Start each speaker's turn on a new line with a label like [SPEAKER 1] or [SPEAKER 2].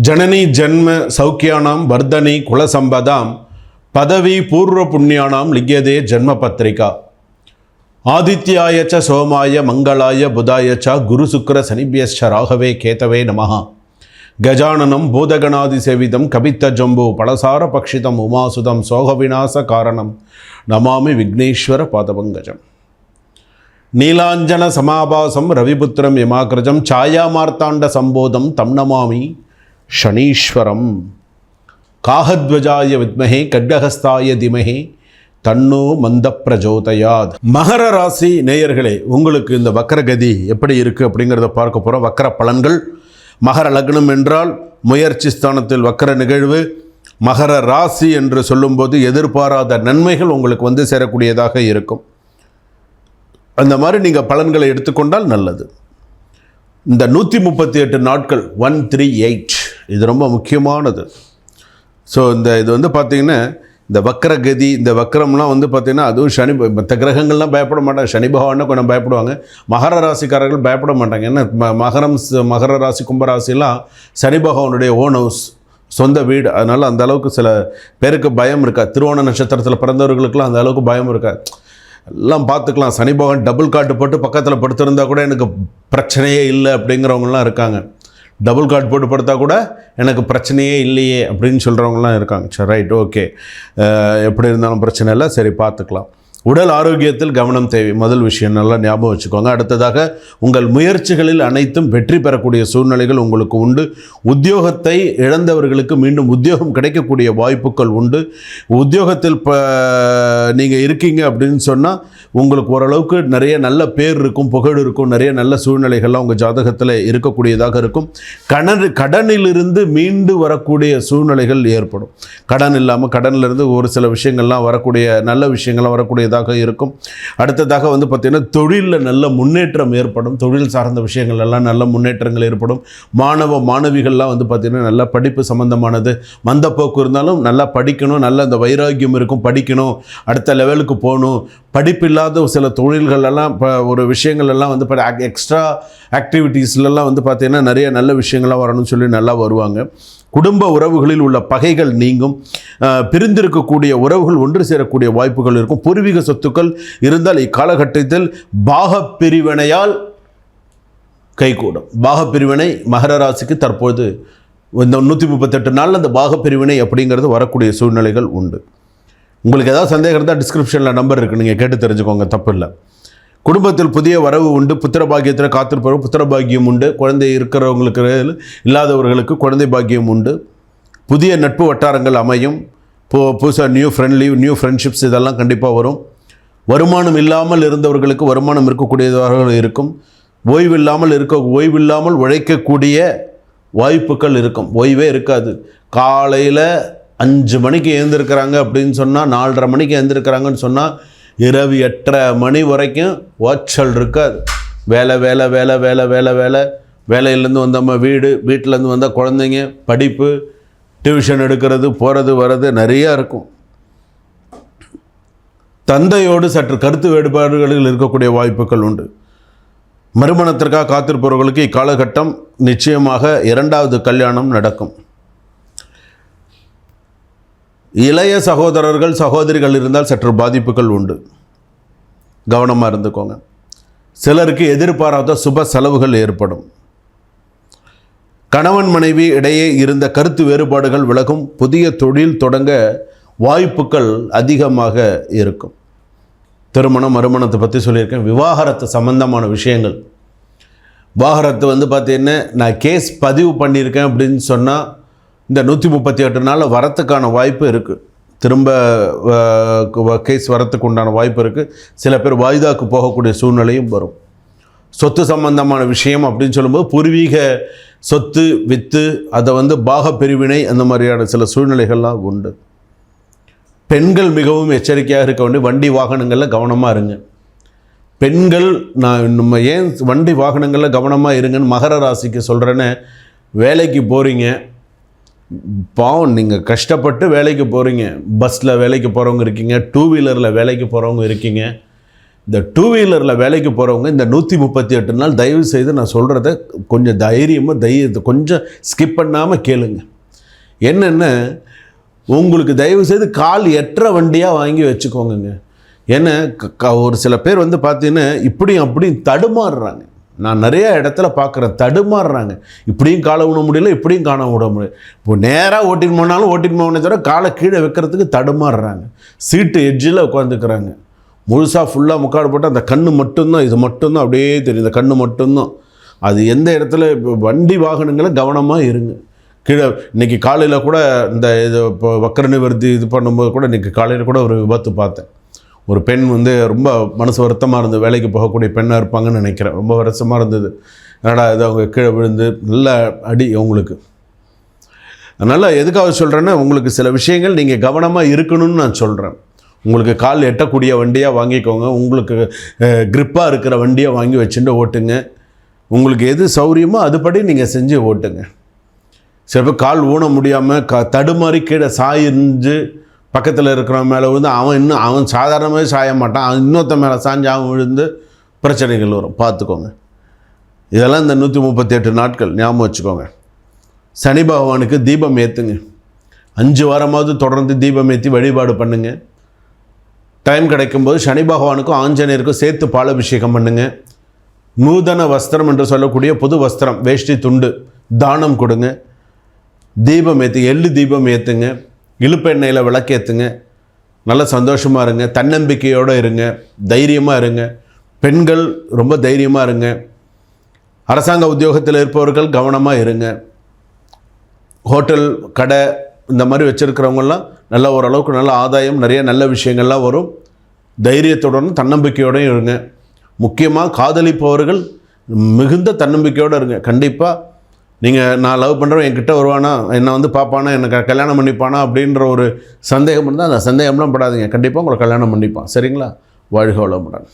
[SPEAKER 1] ஜனனி ஜன்ம சௌக்கியானாம் வர்தனி குலசம்பதாம் பதவி பூர்வ புண்ணியானாம் லிங்கியதே ஜென்ம பத்திரிகா. ஆதித்யாய ச சோமாய மங்களாய புதாய ச குரு சுக்கர சனிபியஸ்ச ராகவே கேதவே நமஹா. கஜானனம் பூதகணாதி சேவிதம் கபித்த ஜம்பு பலசார பக்ஷிதம் உமாசுதம் சோக விநாச காரணம். நமாமி விக்னேஸ்வர பாதபங்கஜம். நீலாஞ்சன சமாபாசம் ரவிபுத்திரம் யமாகிரஜம் சாயாமார்த்தாண்ட சம்போதம் தம் நமாமி. சனீஸ்வரம். காகத்வஜாய வித்மகே கட்கஹஸ்தாய திமகே தன்னோ மந்த பிரஜோதயாத் மகர ராசி நேயர்களே உங்களுக்கு இந்த வக்கரகதி எப்படி இருக்குது அப்படிங்கிறத பார்க்க போகிறோம் வக்கர பலன்கள். மகர லக்னம் என்றால் முயற்சி ஸ்தானத்தில் வக்கர நிகழ்வு. மகர ராசி என்று சொல்லும்போது எதிர்பாராத நன்மைகள் உங்களுக்கு வந்து சேரக்கூடியதாக இருக்கும். அந்த மாதிரி நீங்கள் பலன்களை எடுத்துக்கொண்டால் நல்லது. இந்த நூற்றி முப்பத்தி எட்டு நாட்கள் ஒன் த்ரீ எயிட் இது ரொம்ப முக்கியமானது. ஸோ இந்த இது வந்து பார்த்திங்கன்னா இந்த வக்கரகதி இந்த வக்கரம்லாம் வந்து பார்த்திங்கன்னா அதுவும் சனி மற்ற கிரகங்கள்லாம் பயப்பட மாட்டாங்க. சனி பகவானை கொஞ்சம் பயப்படுவாங்க. மகர ராசிக்காரர்கள் பயப்பட மாட்டாங்க. ஏன்னா ம- மகரம் மகர ராசி கும்பராசிலாம் சனி பகவானுடைய ஓன் ஹவுஸ் சொந்த வீடு. அதனால் அந்த அளவுக்கு சில பேருக்கு பயம் இருக்கா? திருவோண நட்சத்திரத்தில் பிறந்தவர்களுக்கெல்லாம் அந்த அளவுக்கு பயம் இருக்கா? எல்லாம் பார்த்துக்கலாம் சனி பகவான் டபுள் காட்டு போட்டு பக்கத்தில் படுத்திருந்தால் கூட எனக்கு பிரச்சனையே இல்லை அப்படிங்கிறவங்கலாம் இருக்காங்க. டபுள் கார்டு போட்டு படுத்தா கூட எனக்கு பிரச்சனையே இல்லையே அப்படின்னு சொல்கிறவங்களாம் இருக்காங்க. சரி ரைட் ஓகே எப்படி இருந்தாலும் பிரச்சனை இல்லை. சரி பார்த்துக்கலாம். உடல் ஆரோக்கியத்தில் கவனம் தேவை. முதல் விஷயம் நல்லா ஞாபகம் வச்சுக்கோங்க. அடுத்ததாக உங்கள் முயற்சிகளில் அனைத்தும் வெற்றி பெறக்கூடிய சூழ்நிலைகள் உங்களுக்கு உண்டு. உத்தியோகத்தை இழந்தவர்களுக்கு மீண்டும் உத்தியோகம் கிடைக்கக்கூடிய வாய்ப்புகள் உண்டு. உத்தியோகத்தில் இப்போ நீங்கள் இருக்கீங்க அப்படின்னு சொன்னால் உங்களுக்கு ஓரளவுக்கு நிறைய நல்ல பேர் இருக்கும் புகழ் இருக்கும் நிறைய நல்ல சூழ்நிலைகள்லாம் உங்கள் ஜாதகத்தில் இருக்கக்கூடியதாக இருக்கும். கடன் கடனிலிருந்து மீண்டு வரக்கூடிய சூழ்நிலைகள் ஏற்படும். கடன் இல்லாமல் கடனிலிருந்து ஒரு சில விஷயங்கள்லாம் வரக்கூடிய நல்ல விஷயங்கள்லாம் வரக்கூடியதாக இருக்கும். அடுத்ததாக வந்து பார்த்திங்கன்னா தொழிலில் நல்ல முன்னேற்றம் ஏற்படும். தொழில் சார்ந்த விஷயங்கள் எல்லாம் நல்ல முன்னேற்றங்கள் ஏற்படும். மாணவ மாணவிகள்லாம் வந்து பார்த்திங்கன்னா நல்ல படிப்பு சம்மந்தமானது மந்தப்போக்கு இருந்தாலும் நல்லா படிக்கணும். நல்ல அந்த வைராக்கியம் இருக்கும். படிக்கணும். அடுத்த லெவலுக்கு போகணும். படிப்பில்லாத சில தொழில்கள் எல்லாம் இப்போ ஒரு விஷயங்கள் எல்லாம் வந்து எக்ஸ்ட்ரா ஆக்டிவிட்டீஸ்லலாம் வந்து பார்த்திங்கன்னா நிறைய நல்ல விஷயங்கள்லாம் வரணும்னு சொல்லி நல்லா வருவாங்க. குடும்ப உறவுகளில் உள்ள பகைகள் நீங்கும். பிரிந்திருக்கக்கூடிய உறவுகள் ஒன்று சேரக்கூடிய வாய்ப்புகள் இருக்கும். பூர்வீக சொத்துக்கள் இருந்தால் இக்காலகட்டத்தில் பாகப்பிரிவினையால் கைகூடும். பாகப்பிரிவினை மகர ராசிக்கு தற்போது இந்த நூற்றி முப்பத்தெட்டு நாளில் அந்த பாகப்பிரிவினை அப்படிங்கிறது வரக்கூடிய சூழ்நிலைகள் உண்டு. உங்களுக்கு ஏதாவது சந்தேகம் இருந்தால் டிஸ்கிரிப்ஷனில் நம்பர் இருக்குது நீங்கள் கேட்டு தெரிஞ்சுக்கோங்க. தப்பு இல்லை. குடும்பத்தில் புதிய வரவு உண்டு புத்திர பாக்கியத்தில் காத்திருப்பவர் புத்திர பாக்கியம் உண்டு குழந்தை இருக்கிறவங்களுக்கு இல்லாதவர்களுக்கு குழந்தை பாக்கியம் உண்டு. புதிய நட்பு வட்டாரங்கள் அமையும். போ புதுசாக நியூ ஃப்ரெண்ட்லி நியூ ஃப்ரெண்ட்ஷிப்ஸ் இதெல்லாம் கண்டிப்பாக வரும். வருமானம் இல்லாமல் இருந்தவர்களுக்கு வருமானம் இருக்கக்கூடியதாக இருக்கும். ஓய்வில்லாமல் இருக்க ஓய்வில்லாமல் உழைக்கக்கூடிய வாய்ப்புகள் இருக்கும். ஓய்வே இருக்காது. காலையில் அஞ்சு மணிக்கு எழுந்திருக்கிறாங்க அப்படின்னு சொன்னால் நாலரை மணிக்கு எழுந்திருக்கிறாங்கன்னு சொன்னால் இரவு எட்டரை மணி வரைக்கும் ஓச்சல் இருக்காது. வேலை வேலை வேலை வேலை வேலை வேலை. வேலையிலேருந்து வந்தோம்மா வீடு வீட்டிலேருந்து வந்தால் குழந்தைங்க படிப்பு டியூஷன் எடுக்கிறது போகிறது வர்றது நிறையா இருக்கும். தந்தையோடு சற்று கருத்து வேறுபாடுகளில் இருக்கக்கூடிய வாய்ப்புகள் உண்டு. மறுமணத்திற்காக காத்திருப்பவர்களுக்கு இக்காலகட்டம் நிச்சயமாக இரண்டாவது கல்யாணம் நடக்கும். இளைய சகோதரர்கள் சகோதரிகள் இருந்தால் சற்று பாதிப்புகள் உண்டு. கவனமாக இருந்துக்கோங்க. சிலருக்கு எதிர்பாராத சுப செலவுகள் ஏற்படும். கணவன் மனைவி இடையே இருந்த கருத்து வேறுபாடுகள் விலகும். புதிய தொழில் தொடங்க வாய்ப்புகள் அதிகமாக இருக்கும். திருமணம் மறுமணத்தை பற்றி சொல்லியிருக்கேன். விவாகரத்து சம்பந்தமான விஷயங்கள். விவாகரத்து வந்து பார்த்தீங்கன்னா நான் கேஸ் பதிவு பண்ணியிருக்கேன் அப்படின்னு சொன்னால் இந்த நூற்றி முப்பத்தி எட்டு நாளில் வரத்துக்கான வாய்ப்பு இருக்குது திரும்ப கேஸ் வரத்துக்கு உண்டான வாய்ப்பு இருக்குது சில பேர் வாய்தாக்கு போகக்கூடிய சூழ்நிலையும் வரும். சொத்து சம்பந்தமான விஷயம் அப்படின்னு சொல்லும்போது பூர்வீக சொத்து வித்து அதை வந்து பாக பிரிவினை அந்த மாதிரியான சில சூழ்நிலைகள்லாம் உண்டு. பெண்கள் மிகவும் எச்சரிக்கையாக இருக்க வேண்டிய வண்டி வாகனங்களில் கவனமாக இருங்க. பெண்கள் நான் நம்ம ஏன் வண்டி வாகனங்களில் கவனமாக இருங்கன்னு மகர ராசிக்கு சொல்கிறேன்னு வேலைக்கு போகிறீங்க பாவம் நீங்கள் கஷ்டப்பட்டு வேலைக்கு போகிறீங்க பஸ்ஸில் வேலைக்கு போகிறவங்க இருக்கீங்க டூ வீலரில் வேலைக்கு போகிறவங்க இருக்கீங்க. இந்த டூ வீலரில் வேலைக்கு போகிறவங்க இந்த நூற்றி முப்பத்தி எட்டு நாள் தயவு செய்து நான் சொல்கிறத கொஞ்சம் தைரியமாக தைரியத்தை கொஞ்சம் ஸ்கிப் பண்ணாமல் கேளுங்க. என்னென்ன? உங்களுக்கு தயவு செய்து கால் எட்டுற வண்டியாக வாங்கி வச்சுக்கோங்க ஏன்னா க- க- ஒரு சில பேர் வந்து பார்த்தீங்கன்னா இப்படியும் அப்படியும் தடுமாறுறாங்க. நான் நிறையா இடத்துல பார்க்குறேன். தடுமாறுறாங்க. இப்படியும் காலை விட முடியல இப்படியும் காண விட முடியல. இப்போ நேராக ஓட்டின்னு போனாலும் ஓட்டின்னு போனே தவிர காலை கீழே வைக்கிறதுக்கு தடுமாறுறாங்க. சீட்டு எட்ஜில் உட்காந்துக்கிறாங்க. முழுசாக ஃபுல்லாக முக்காடு போட்டு அந்த கண்ணு மட்டும்தான் இது மட்டும்தான் அப்படியே தெரியும் இந்த கண்ணு மட்டும்தான். அது எந்த இடத்துல இப்போ வண்டி வாகனங்களை கவனமாக இருங்க. கீழே இன்றைக்கி காலையில் கூட இந்த இது இப்போ வக்கர நிவர்த்தி இது பண்ணும்போது கூட இன்றைக்கி காலையில் கூட ஒரு விபத்து பார்த்தேன். ஒரு பெண் வந்து ரொம்ப மனசு வருத்தமாக இருந்தது வேலைக்கு போகக்கூடிய பெண்ணாக இருப்பாங்கன்னு நினைக்கிறேன். ரொம்ப வருத்தமாக இருந்தது. என்னடா இது அவங்க கீழே விழுந்து நல்ல அடி அவங்களுக்கு அதனால் எதுக்காக சொல்கிறேன்னா உங்களுக்கு சில விஷயங்கள் நீங்கள் கவனமாக இருக்கணும்னு நான் சொல்கிறேன் உங்களுக்கு கால் எட்டக்கூடிய வண்டியாக வாங்கிக்கோங்க. உங்களுக்கு க்ரிப்பாக இருக்கிற வண்டியை வாங்கி வச்சுட்டு ஓட்டுங்க. உங்களுக்கு எது சௌரியமோ அதுபடி நீங்கள் செஞ்சு ஓட்டுங்க. சில பேர் கால் ஊன முடியாமல் க தடுமாறி கீழே சாய்ந்து பக்கத்தில் இருக்கிறவன் மேலே விழுந்து அவன் இன்னும் அவன் சாதாரணமாகவே சாய மாட்டான். அவன் இன்னொருத்த மேலே சாஞ்சு அவன் விழுந்து பிரச்சனைகள் வரும். பார்த்துக்கோங்க. இதெல்லாம் இந்த நூற்றி முப்பத்தி எட்டு நாட்கள். ஞாபகம் வச்சுக்கோங்க. சனி பகவானுக்கு தீபம் ஏற்றுங்க அஞ்சு வாரமாவது தொடர்ந்து தீபம் ஏற்றி வழிபாடு பண்ணுங்க. டைம் கிடைக்கும்போது சனி பகவானுக்கும் ஆஞ்சநேயருக்கும் சேர்த்து பாலாபிஷேகம் பண்ணுங்க. நூதன வஸ்திரம் என்று சொல்லக்கூடிய புது வஸ்திரம் வேஷ்டி துண்டு தானம் கொடுங்க. தீபம் ஏற்று எள்ளு தீபம் ஏற்றுங்க இழுப்பெண்ணெயில் விளக்கேற்றுங்க நல்ல சந்தோஷமாக இருங்க. தன்னம்பிக்கையோடு இருங்க. தைரியமாக இருங்க. பெண்கள் ரொம்ப தைரியமாக இருங்க. அரசாங்க உத்தியோகத்தில் இருப்பவர்கள் கவனமாக இருங்க. ஹோட்டல் கடை இந்த மாதிரி வச்சுருக்கிறவங்கெல்லாம் நல்ல ஓரளவுக்கு நல்ல ஆதாயம் நிறைய நல்ல விஷயங்கள்லாம் வரும். தைரியத்துடனும் தன்னம்பிக்கையோடையும் இருங்க. முக்கியமாக காதலிப்பவர்கள் மிகுந்த தன்னம்பிக்கையோடு இருங்க. கண்டிப்பாக நீங்கள் நான் லவ் பண்ணுறவன் என்கிட்ட வருவானா? என்னை வந்து பார்ப்பானா? எனக்கு கல்யாணம் பண்ணிப்பானா? அப்படின்ற ஒரு சந்தேகம் இருந்தால் அந்த சந்தேகம்லாம் படாதீங்க. கண்டிப்பாக உங்களை கல்யாணம் பண்ணிப்பான். சரிங்களா? வாழ்க வளமுடன்.